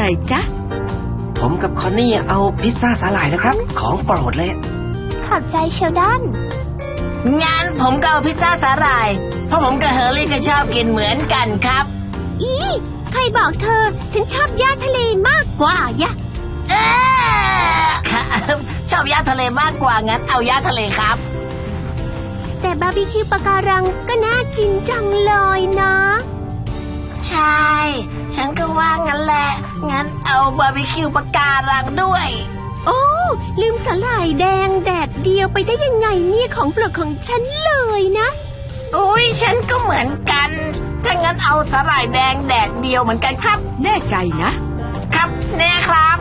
อะไรจ๊ะ ผมกับคอนนี่เอาพิซซ่าสาหร่ายนะครับ ของโปรดเลย ขอบใจเชลดอน งั้นผมก็เอาพิซซ่าสาหร่าย เพราะผมกับเฮอร์รี่ก็ชอบกินเหมือนกันครับ อีใครบอกเธอ ฉันชอบย่าทะเลมากกว่ายะเอ๊ะครับชอบย่าทะเลมากกว่างั้นเอาย่าทะเลครับ แต่บาร์บีคิวปะการังก็น่ากินจังเลยนะ ใช่ ฉันก็ว่า บาร์บีคิวปะการังด้วย โอ้ ลืมสาหร่ายแดงแดดเดียวไปได้ยังไงเนี่ยของโปรดของฉันเลยนะ อุ้ยฉันก็เหมือนกัน ถ้างั้นเอาสาหร่ายแดงแดดเดียวเหมือนกันครับ แน่ใจนะ ครับแน่ครับ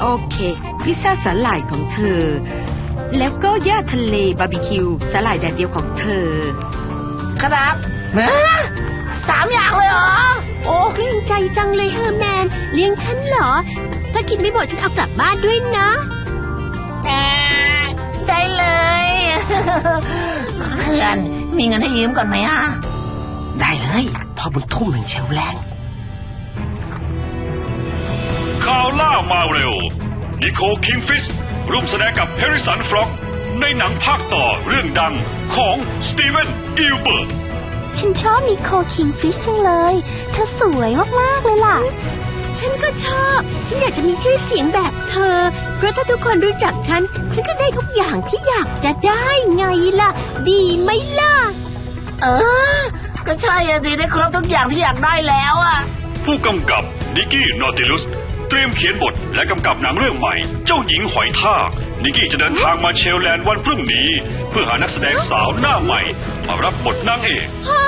โอเค พิซซ่าสาหร่ายของเธอ แล้วก็ย่าทะเลบาร์บีคิวสาหร่ายแดดเดียวของเธอ ครับฮะสามอย่างเลยเหรอ โอ้เกรงใจจังเลยเฮอร์แมน เลี้ยงฉันเหรอ ถ้ากินไม่หมดฉันเอากลับบ้านด้วยนะแอะได้เลยเพื่อนมีเงินให้ยืมก่อนไหมอะ ได้เลยพอบุญทุ่มหนึ่งเชลแรงข่าวล่ามาเร็ว นิโคลคิงฟิสร่วมแสดงกับแฮร์ริสันฟร็อก ในหนังภาคต่อเรื่องดังของสตีเวนอิลเบิร์ต ฉันชอบนิโคลคิงฟิชจังเลย เธอสวยมากๆเลยล่ะ ฉันก็ชอบ ฉันอยากจะมีชื่อเสียงแบบเธอ เพราะถ้าทุกคนรู้จักฉัน ฉันก็ได้ทุกอย่างที่อยากจะได้ไงล่ะ ดีไหมล่ะ เออ ก็ใช่อะดีได้ครบทุกอย่างที่อยากได้แล้วอะผู้กำกับนิกกี้นอติลุสเต รียมเขียนบทและกำกับหนังเรื่องใหม่ เจ้าหญิงหอยทาก นิกกี้จะเดินทางมาเชลแลนด์วันพรุ่งนี้ เพื่อหานักแสดงสาวหน้าใหม่ มารับบทนางเอกฮะ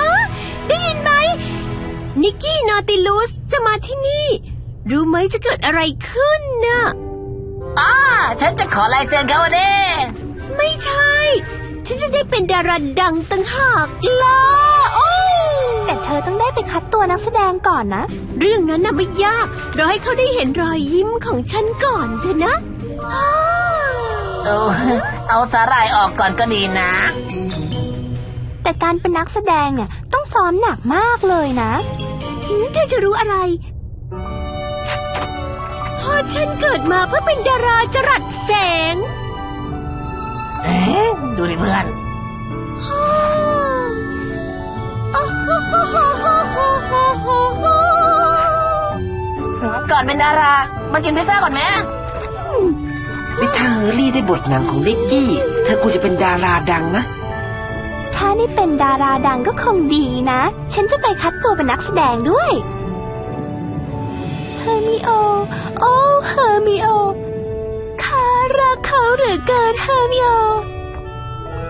ได้ยินไหม นิกกี้นอติลูสจะมาที่นี่ รู้ไหมจะเกิดอะไรขึ้นน่ะอ่าฉันจะขอลายเซ็นเขาเด้ไม่ใช่ ฉันจะได้เป็นดาราดังตั้งหากล่ะโอ้ แต่เธอต้องได้ไปคัดตัวนักแสดงก่อนนะ เรื่องนั้นน่ะไม่ยาก เราให้เขาได้เห็นรอยยิ้มของฉันก่อนเถอะนะ เออเอาสาหร่ายออกก่อนก็ดีนะ แต่การเป็นนักแสดงเนี่ย ต้องซ้อมหนักมากเลยนะหืมเธอจะรู้อะไรเพราะฉันเกิดมาเพื่อเป็นดาราจรัสแสง เอ๊ะดูดิเพื่อนก่อ เป็นดารา มากินพิซซ่าก่อนไหมนี่ถ้าเฮอร์รี่ได้บทหนังของนิกกี้ เธอควรจะเป็นดาราดังนะ ถ้าได้เป็นดาราดังก็คงดีนะ ฉันจะไปคัดตัวเป็นนักแสดงด้วยเฮอร์มิโอ โอ้เฮอร์มิโอข้ารักเขาเหลือเกินเฮอร์มิโอ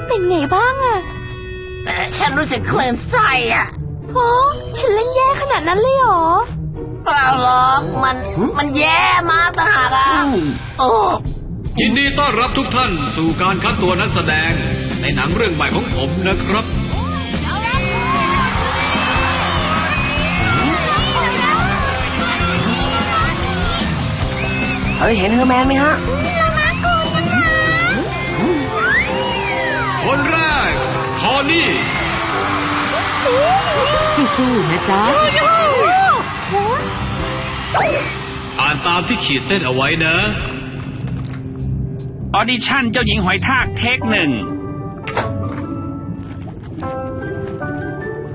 เป็นไงบ้างอะแต่ฉันรู้สึกเคลื่อนไส้อะโอ้ฉันเล่นแย่ขนาดนั้นเลยเหรอ เปล่าหรอกมันมันแย่มากต่างหากอะโอ้ยินดีต้อนรับทุกท่านสู่การคัดตัวนักแสดง ในหนังเรื่องใหม่ของผมนะครับเฮ้ยเห็นเฮอร์แมนไหมฮะคนแรกทอนี่สู้ๆนะจ๊ะานตามที่ขีดเส้นเอาไว้นะ ออดิชั่นเจ้าหญิงหอยทากเทคหนึ่ง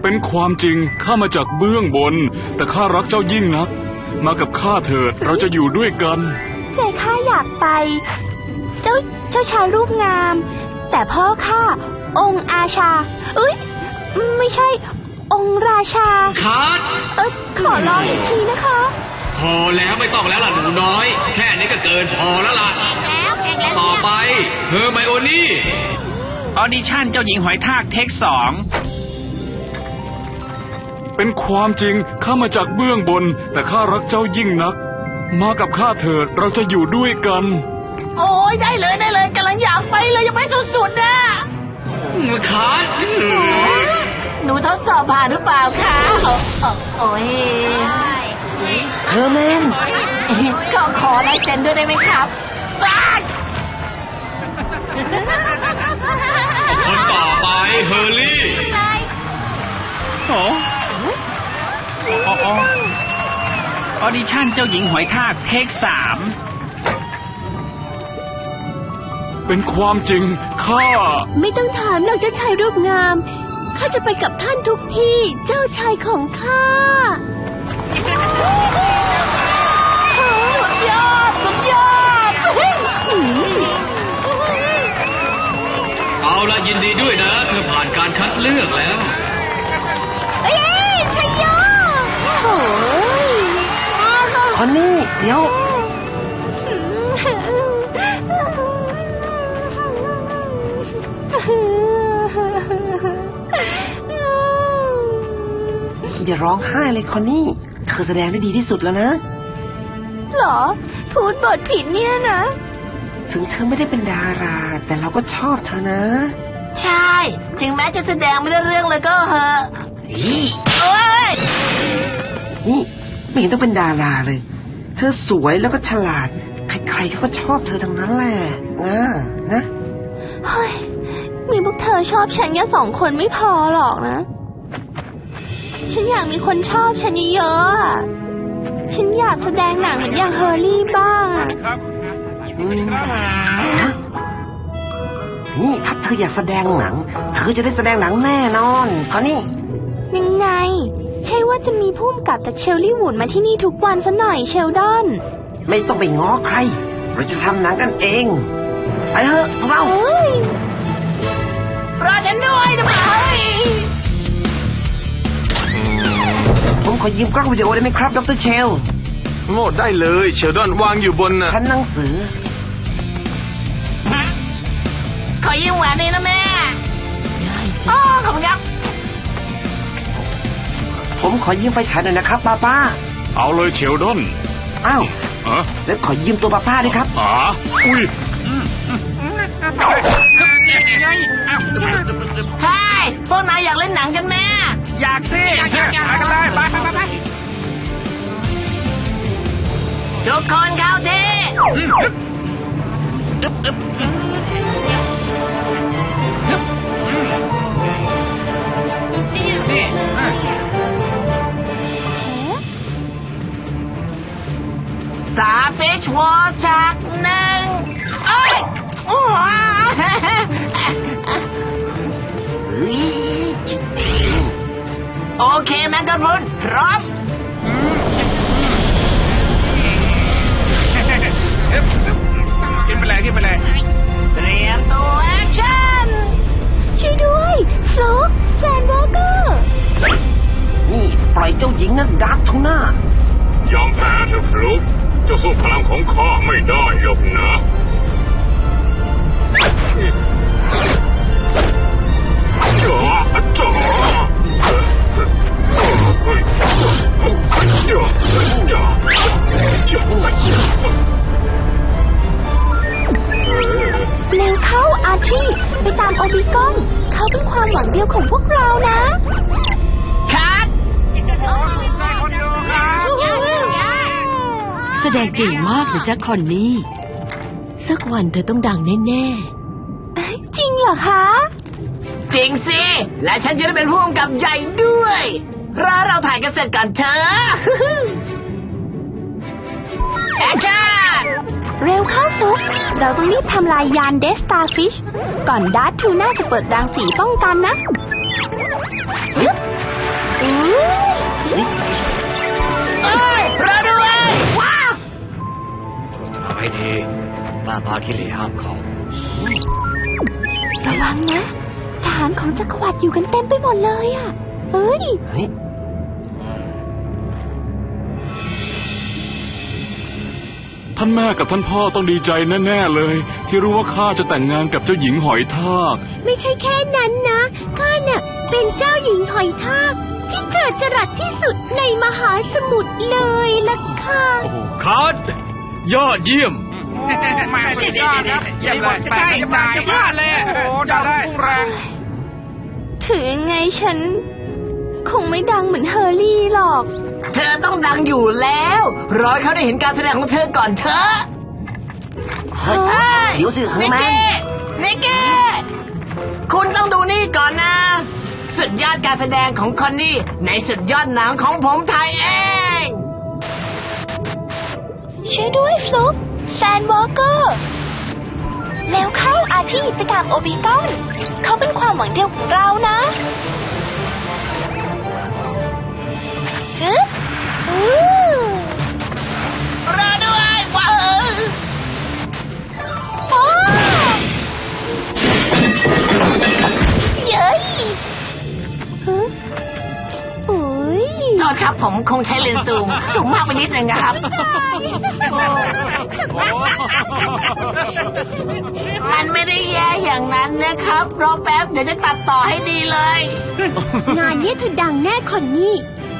เป็นความจริงข้ามาจากเบื้องบน แต่ข้ารักเจ้ายิ่งนัก มากับข้าเถิดเราจะอยู่ด้วยกัน ใจข้าอยากไป เจ้าเจ้าชายรูปงาม แต่พ่อข้าองค์อาชาเอ้ยไม่ใช่ องค์ราชาคัดเออขอร้องอีกทีนะคะ พอแล้วไม่ต้องแล้วล่ะหนูน้อย แค่นี้ก็เกินพอแล้วล่ะ แล้วเองแล้วต่อไปเฮอร์ไมโอนี่ ออดิชั่นเจ้าหญิงหอยทากเทคสองเป็นความจริงข้ามาจากเบื้องบน แต่ข้ารักเจ้ายิ่งนัก มากับข้าเถิดเราจะอยู่ด้วยกัน โอ้ยได้เลยได้เลยกำลังอยากไปเลยยังไม่สุดๆนะคัดหนูทดสอบผ่านหรือเปล่าคะโอ้โอ้ย เฮอร์แมนขอขอลายเซ็นด้วยได้ไหมครับบ้าคนต่อไปเฮอร์รี่โอ้โอ้โอ้ออดิชั่นเจ้าหญิงหอยทากเทคสามเป็นความจริงข้าไม่ต้องถามหรอกเจ้าชายรูปงาม ข้าจะไปกับท่านทุกที่ เจ้าชายของข้าโอ้ สุดยอด สุดยอด เอาละยินดีด้วยนะ เธอผ่านการคัดเลือกแล้ว เอ้ยชัยโยโอ้ยคอนนี่เดี๋ยว อย่าร้องไห้เลยคอนนี่ เธอแสดงได้ดีที่สุดแล้วนะเหรอ พูดบทผิดเนี่ยนะ ถึงเธอไม่ได้เป็นดารา แต่เราก็ชอบเธอนะ ใช่ ถึงแม้จะแสดงไม่ได้เรื่องเลยก็เหอะอีโอ้ยนี่ไม่เห็นต้องเป็นดาราเลย เธอสวยแล้วก็ฉลาด ใครๆเขาก็ชอบเธอทั้งนั้นแหละนะนะ เฮ้ย มีพวกเธอชอบฉันแค่สองคนไม่พอหรอกนะ ฉันอยากมีคนชอบฉันเยอะๆอะฉันอยากแสดงหนังเหมือนอย่างเฮอร์รี่บ้างอะอืมนะนี่ถ้าเธออยากแสดงหนัง เธอจะได้แสดงหนังแน่นอนคอนนี่ ยังไง ใช่ว่าจะมีพุ่มกับจากเชลลี่วูดมาที่นี่ทุกวันซะหน่อยเชลดอน ไม่ต้องไปง้อใคร เราจะทำหนังกันเอง ไปเถอะพวกเรา เอ้ย ขอยืมกล้องวิดีโอได้ไหมครับดรเชลโง่ได้เลย เชลดอนวางอยู่บนน่ะ ชั้นหนังสือ ขอยืมแหวนนี้นะแม่อ๋อขอบคุณครับ ผมขอยืมไฟฉายหน่อยนะครับป้าป้าเอาเลยเชลดอนอ้าวฮะแล้วขอยืมตัวป้าป้าด้วยครับ อ๋าอุ้ยใช่พวกนายอยากเล่นหนังกันแม่ อยากสิอยากอยากอยากกันเลยไปไปไปไปทุกคนเข้าที่นี่อะสาฟิชวอจากหนึ่งเอ้ยโอ้โห โอเคแมกกาพรุนพร้อมกินไปเลยกินไปเลยเตรียมตัวแอคชั่นช่วยด้วยฟลุกแซนวอลเกอร์นี่ปล่อยเจ้าหญิงนั้นดักทุน่ายอมแพ้เถอะฟลุกเจะสู้พลังของข้าไม่ได้หรอกน เดียวของพวกเรานะคัดแสดงเก่งมากเลยจ้ะคอนนี่สักวันเธอต้องดังแน่จริงเหรอคะ จริงสิ และฉันจะได้เป็นผู้กำกับใหญ่ด้วย รอเราถ่ายกันเสร็จก่อนเถอะแอคชั่นเร็วเข้าซุกเราต้องรีบทำลายยานเดสตาฟิช ก่อนดาร์ททูน่าจะเปิดรังสีป้องกันนะฮึบอื้อ เอ้ยรอด้วยว้าวไปทีป้าพาคิริห้ามเขาระวังนะทหารของจักรวรรดิอยู่กันเต็มไปหมดเลยอะเฮ้ย เฮ้ย ท่านแม่กับท่านพ่อต้องดีใจแน่ๆเลย ที่รู้ว่าข้าจะแต่งงานกับเจ้าหญิงหอยทากไม่ใช่แค่นั้นนะข้าน่ะเป็นเจ้าหญิงหอยทากที่เจิดจรัสที่สุดในมหาสมุทรเลยล่ะค่ะคัดยอดเยี่ยมมาสุดยอดครับเยี่ยมเลยใช่ใช่ยอดเลยโอ้ได้พุ่งแรงถึงยังไงฉัน คงไม่ดังเหมือนเฮอร์รี่หรอก เธอต้องดังอยู่แล้วรอให้เขาได้เห็นการแสดงของเธอก่อนเถอะเฮ้ยเดี๋ยวสิเฮอนิร์กแมนกี้นิกกี้คุณต้องดูนี่ก่อนนะ สุดยอดการแสดงของคอนนี่ในสุดยอดหนังของผมไทยเองช่วยด้วยฟลุกแซนวอลเกอร์แล้วเข้าอาที่กิจกรรมโอบิตันเขาเป็นความหวังเดียวของเรานะ นิดนึงนะครับมันไม่ได้แย่อย่างนั้นนะครับรอแป๊บเดี๋ยวจะตัดต่อให้ดีเลย งานนี้เธอดังแน่คนนี้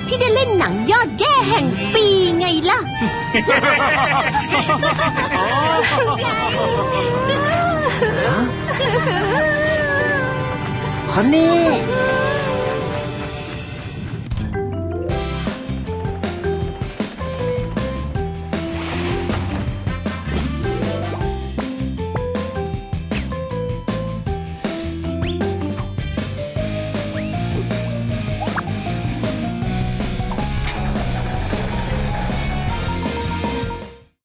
ที่ได้เล่นหนังยอดแย่แห่งปีไงล่ะคนนี้